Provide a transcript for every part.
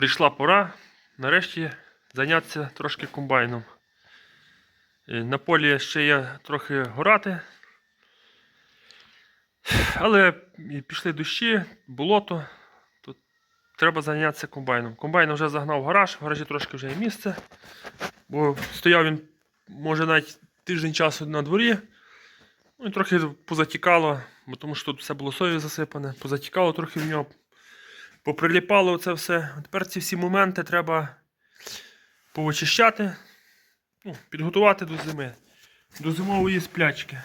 прийшла пора нарешті зайнятися трошки комбайном. Е, На полі ще є трохи горати. Але пішли дощі, болото. Тут треба зайнятися комбайном. Комбайн вже загнав гараж, в гаражі трошки вже є місце. Бо стояв він, може, навіть тиждень часу на дворі. Ну і трохи позатікало, бо тому що тут все було соєю засипане, позатікало трохи в нього, поприліпало це все. Тепер ці всі моменти треба повичищати, ну, підготувати до зими, до зимової сплячки.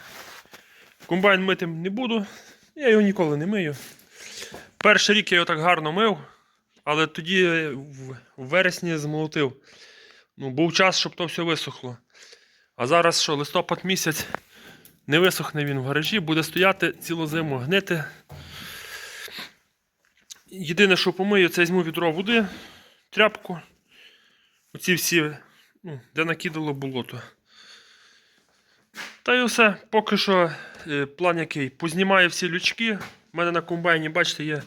Комбайн митим не буду, я його ніколи не мию. Перший рік я його так гарно мив, але тоді в вересні змолотив. Ну, був час, щоб то все висохло. А зараз що, листопад місяць, не висохне він в гаражі, буде стояти цілу зиму, гнити. Єдине, що помию, це візьму відро води, тряпку. Оці всі, ну, де накидало болото. Та й все. Поки що е, план який. Познімаю всі лючки. У мене на комбайні, бачите, є.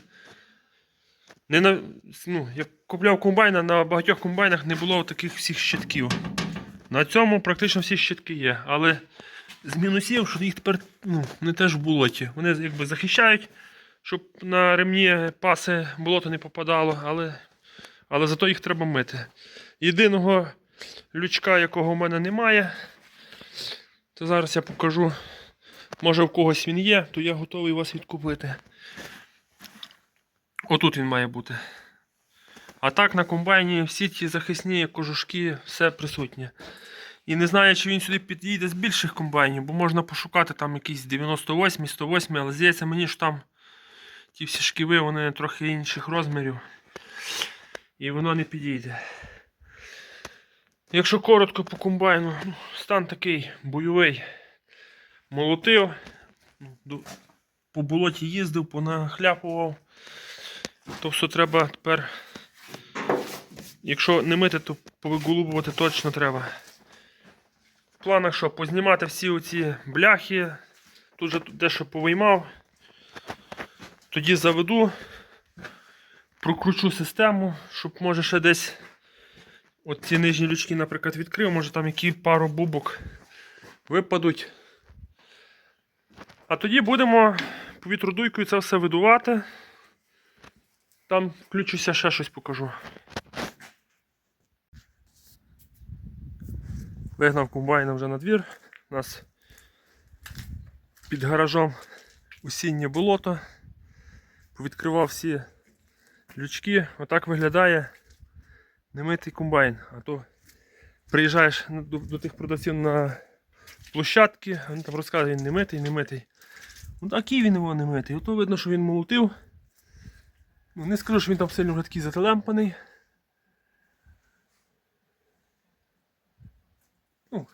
Не на, ну, як купляв комбайна, на багатьох комбайнах не було таких всіх щитків. На цьому практично всі щитки є. Але з мінусів, що їх тепер ну, вони теж в болоті. Вони якби захищають, щоб на ремні паси болото не попадало, але, але зато їх треба мити. Єдиного лючка, якого в мене немає, то зараз я покажу. Може в когось він є, то я готовий вас відкупити. Отут він має бути. А так на комбайні всі ті захисні кожушки, все присутнє. І не знаю, чи він сюди підійде з більших комбайнів, бо можна пошукати там якісь 98, 108, але здається мені, що там ті всі шківи, вони трохи інших розмірів. І воно не підійде. Якщо коротко по комбайну, ну, стан такий бойовий. Молотив, по болоті їздив, понахляпував. То все треба тепер. Якщо не мити, то повиголубувати точно треба. В планах що, познімати всі оці бляхи. Тут же дещо повиймав. Тоді заведу, прокручу систему, щоб може ще десь от ці нижні лючки, наприклад, відкрив, може там які пару бубок випадуть. А тоді будемо повітродуйкою це все видувати. Там включуся, ще щось покажу. Вигнав комбайна вже на двір. У нас під гаражом осіннє болото. Повідкривав всі лючки. Отак виглядає немитий комбайн. А то приїжджаєш до, до тих продавців на площадки, вони там розказують, він не митий, не митий. Ну такий він його не митий. Ото видно, що він молотив. Ну, не скажу, що він там сильно вже такий зателемпаний. Ну,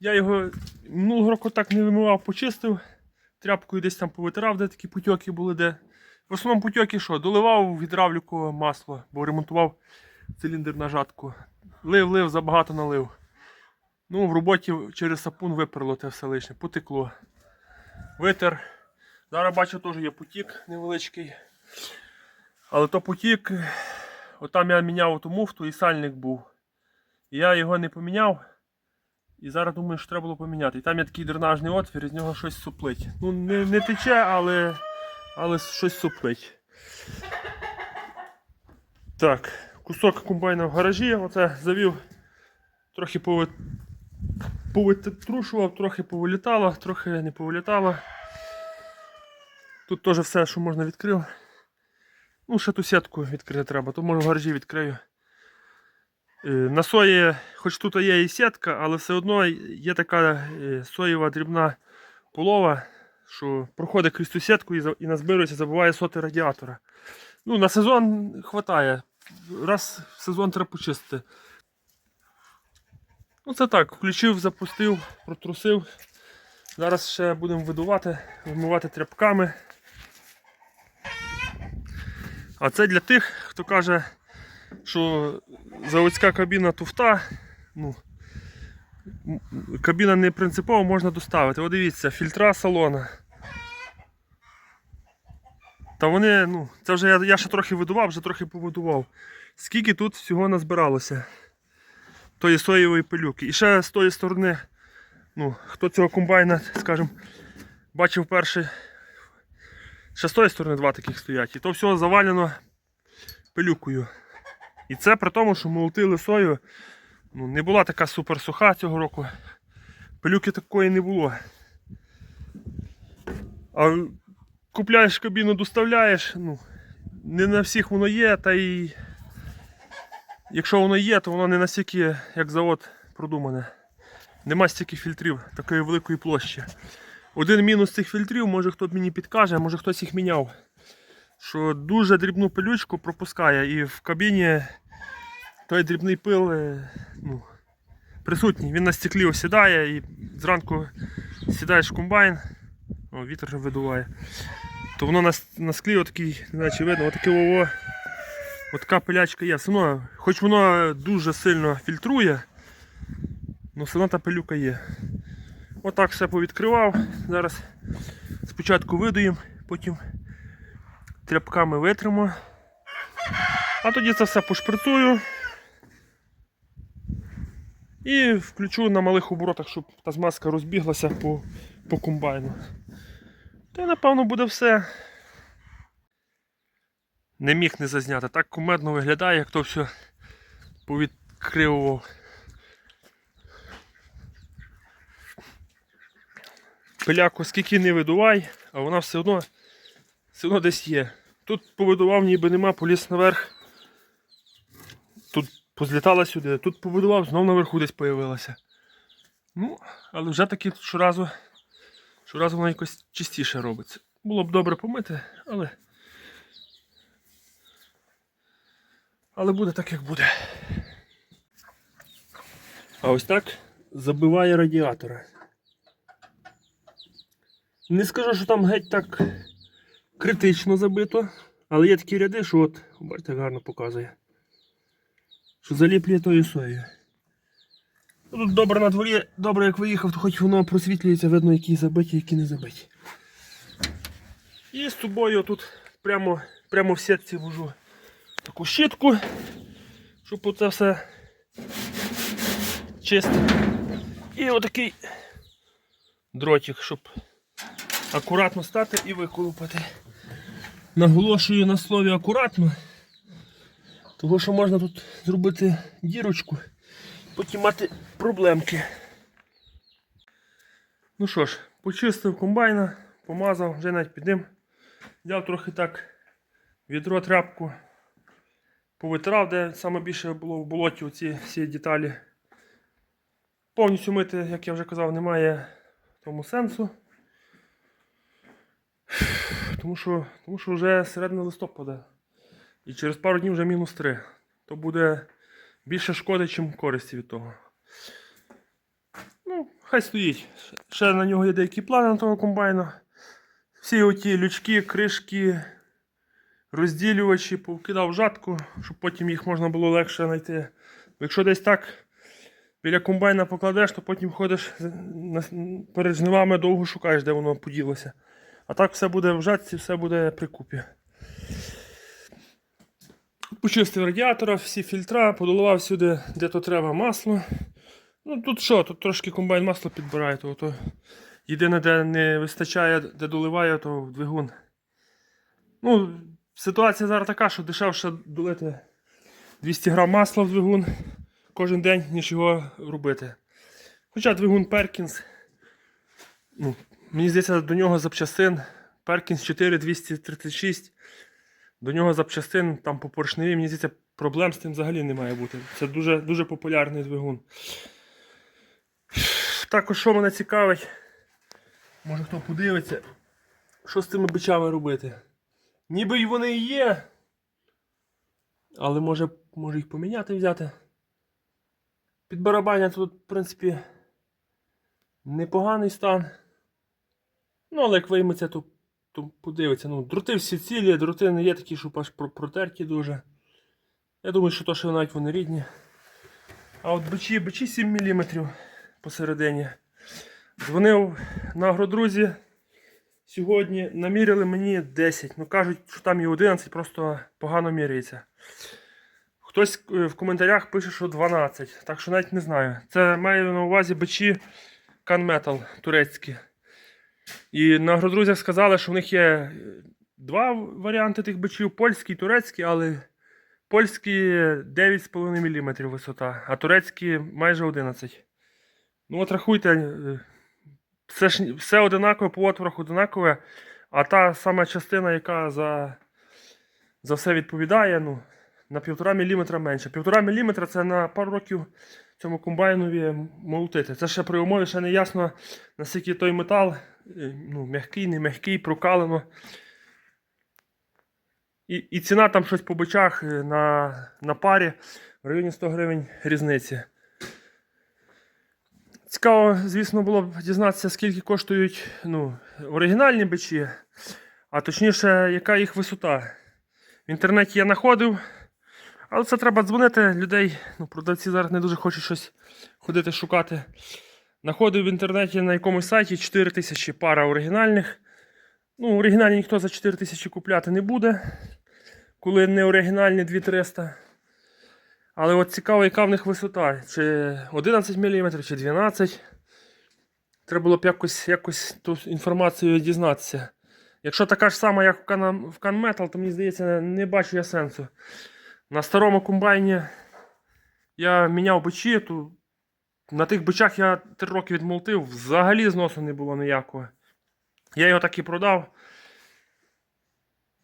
я його минулого року так не вимивав, почистив. Тряпкою десь там повитирав, де такі путьоки були, де. В основному путьоки що? Доливав в гідравліку масло, бо ремонтував циліндр на жатку. Лив, лив, забагато налив. Ну, в роботі через сапун виперло те все лишнє, потекло. Витер. Зараз бачу, теж є потік невеличкий. Але то потік, отам я міняв ту муфту і сальник був. І я його не поміняв. І зараз думаю, що треба було поміняти. І там є такий дренажний отвір, з нього щось суплить. Ну, не, не тече, але, але щось суплить. Так, кусок комбайна в гаражі. Оце завів, трохи пови... повитрушував, трохи повилітало, трохи не повилітало. Тут теж все, що можна відкрив. Ну, ще ту сітку відкрити треба, то може в гаражі відкрию. Е, На сої, хоч тут є і сітка, але все одно є така е, соєва дрібна полова, що проходить крізь ту сітку і, назбирується, забуває соти радіатора. Ну, на сезон вистачає. Раз в сезон треба почистити. Ну, це так, включив, запустив, протрусив. Зараз ще будемо видувати, вимивати тряпками. А це для тих, хто каже, що заводська кабіна туфта. Ну, кабіна не принципово можна доставити. О, дивіться, фільтра салона. Та вони, ну, це вже я, я ще трохи видував, вже трохи побудував. Скільки тут всього назбиралося тої соєвої пилюки. І ще з тої сторони, ну, хто цього комбайна, скажімо, бачив перший. Ще з тої сторони два таких стоять. І то все завалено пилюкою. І це при тому, що молотили сою. Ну, не була така супер суха цього року. Пилюки такої не було. А купляєш кабіну, доставляєш, ну, не на всіх воно є, та й якщо воно є, то воно не настільки, як завод, продумане. Нема стільки фільтрів такої великої площі. Один мінус цих фільтрів, може хто мені підкаже, може хтось їх міняв. Що дуже дрібну пилючку пропускає і в кабіні той дрібний пил е, ну, присутній. Він на стеклі осідає і зранку сідаєш в комбайн, о, вітер вже видуває, то воно на, на склі отакий, знаю, видно, отаке вово, отака пилячка є. Все одно, хоч воно дуже сильно фільтрує, але все одно та пилюка є. Отак все повідкривав. Зараз спочатку видуємо, потім тряпками витримо. А тоді це все пошприцую. І включу на малих оборотах, щоб та змазка розбіглася по, по комбайну. Та напевно буде все. Не міг не зазняти. Так кумедно виглядає, як то все повідкривував. Пиляку скільки не видувай, а вона все одно, все одно десь є. Тут повидував, ніби нема, поліз наверх. Тут позлітала сюди, тут побудував, знов наверху десь появилася. Ну, але вже таки щоразу, щоразу вона якось чистіше робиться. Було б добре помити, але. Але буде так, як буде. А ось так забиває радіатора. Не скажу, що там геть так критично забито, але є такі ряди, що от, бачите, гарно показує. Що заліплює тою соєю. Ну, Тут добре на дворі, добре як виїхав, то хоч воно просвітлюється, видно, які забиті, які не забиті. І з тобою тут прямо, прямо в сітці вожу таку щітку, щоб оце все чистити. І отакий дротик, щоб акуратно стати і виколупати. Наголошую на слові акуратно, тому що можна тут зробити дірочку, потім мати проблемки. Ну що ж, почистив комбайна, помазав, вже навіть під ним. Взяв трохи так відро тряпку, повитирав, де саме більше було в болоті оці всі деталі. Повністю мити, як я вже казав, немає тому сенсу. Тому що, тому що вже середина листопада. І через пару днів вже мінус 3. То буде більше шкоди, ніж користі від того. Ну, хай стоїть. Ще на нього є деякі плани на того комбайна. Всі оті лючки, кришки, розділювачі повкидав жатку, щоб потім їх можна було легше знайти. Якщо десь так біля комбайна покладеш, то потім ходиш перед жнивами довго шукаєш, де воно поділося. А так все буде в жатці, все буде при купі. Почистив радіатора, всі фільтра, подоливав сюди, де то треба масло. Ну тут що, тут трошки комбайн масло підбирає, то, то єдине, де не вистачає, де доливає, то в двигун. Ну, ситуація зараз така, що дешевше долити 200 грам масла в двигун кожен день, ніж його робити. Хоча двигун Перкінс, ну, мені здається, до нього запчастин Перкінс 4236. До нього запчастин там по поршневі, мені здається, проблем з тим взагалі не має бути. Це дуже, дуже популярний двигун. Також, що мене цікавить, може хто подивиться, що з цими бичами робити. Ніби й вони і є. Але може, може їх поміняти взяти. Під барабаня тут, в принципі, непоганий стан. Ну, але як вийметься, то, то подивиться. Ну, дроти всі цілі, дроти не є такі, аж протерті дуже. Я думаю, що то, що навіть вони рідні. А от бичі, бичі 7 мм посередині. Дзвонив на агродрузі. Сьогодні наміряли мені 10. Ну кажуть, що там і 11, просто погано міряється. Хтось е, в коментарях пише, що 12, так що навіть не знаю. Це маю на увазі бичі Canmetal турецькі. І на агродрузях сказали, що в них є е, два варіанти тих бичів: польський і турецький, але польські 9,5 мм висота, а турецькі майже 11. Ну от рахуйте, е, все, ж, все одинакове, по отворах одинакове, а та сама частина, яка за, за все відповідає, ну, на 1,5 мм менше. 1,5 мм це на пару років цьому комбайнові молотити. Це ще при умові, ще не ясно, наскільки той метал е, ну, м'який, не м'який, прокалено. І, і ціна там щось по бичах е, на, на парі в районі 100 гривень різниці. Цікаво, звісно, було б дізнатися, скільки коштують ну, оригінальні бичі, а точніше, яка їх висота. В інтернеті я знаходив, але це треба дзвонити людей. Ну, продавці зараз не дуже хочуть щось ходити шукати. Находив в інтернеті на якомусь сайті 4 тисячі пара оригінальних. Ну, оригінальні ніхто за 4 тисячі купляти не буде. Коли не оригінальні 2300. Але от цікаво, яка в них висота. Чи 11 мм, чи 12 Треба було б якось, якось ту інформацію дізнатися. Якщо така ж сама, як в Can, Metal, то мені здається, не бачу я сенсу. На старому комбайні я міняв бичі, то на тих бичах я 3 роки відмолотив, взагалі зносу не було ніякого. Я його так і продав.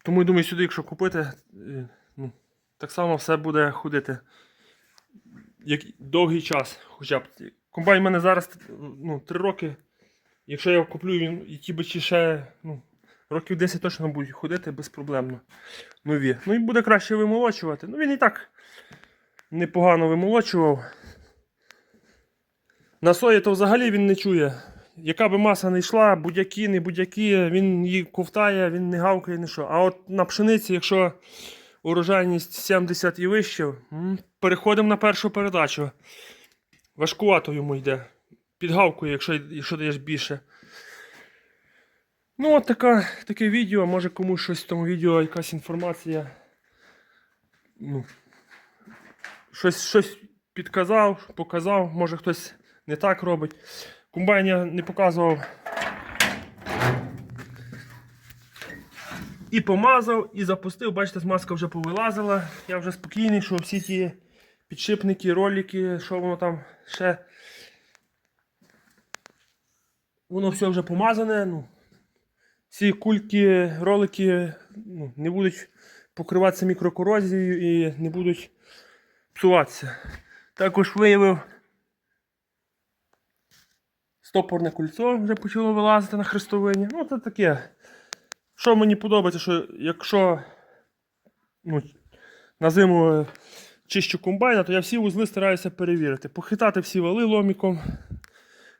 Тому я думаю, сюди, якщо купити, е, ну, так само все буде ходити. Як довгий час. Хоча б. Комбайн в мене зараз ну, 3 роки. Якщо я куплю, він і ті бичі ще ну, років 10 точно будуть ходити безпроблемно. Нові. Ну і буде краще вимолочувати. Ну він і так непогано вимолочував. На сої то взагалі він не чує. Яка би маса не йшла, будь-які, не будь-які, він її ковтає, він не гавкає, не що. А от на пшениці, якщо урожайність 70 і вище, переходимо на першу передачу. Важкувато йому йде. Підгавкує, якщо, якщо даєш більше. Ну, от така, таке відео, може комусь щось в тому відео, якась інформація. Ну, щось, щось підказав, показав, може хтось не так робить. Комбайн я не показував. І помазав, і запустив. Бачите, смазка вже повилазила. Я вже спокійний, що всі ті підшипники, ролики, що воно там ще. Воно все вже помазане. Ну, ці кульки, ролики ну, не будуть покриватися мікрокорозією і не будуть псуватися. Також виявив стопорне кольцо вже почало вилазити на хрестовині. Ну, це таке. Що мені подобається, що якщо ну, на зиму е, чищу комбайна, то я всі вузли стараюся перевірити. Похитати всі вали ломіком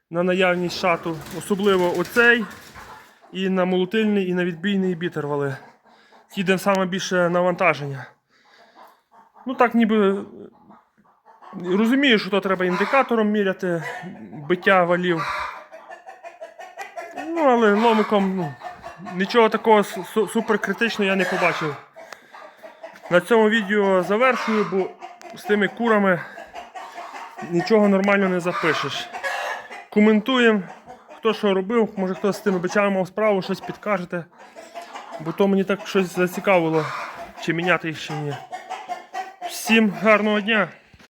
на наявність шату. Особливо оцей і на молотильний, і на відбійний бітер вали. Ті, де саме більше навантаження. Ну так ніби е, розумію, що то треба індикатором міряти биття валів. Ну, але ломиком ну, нічого такого су- суперкритичного я не побачив. На цьому відео завершую, бо з тими курами нічого нормально не запишеш. Коментуємо, хто що робив, може хтось з тими бичами мав справу, щось підкажете. Бо то мені так щось зацікавило, чи міняти їх, чи ні. Всім гарного дня!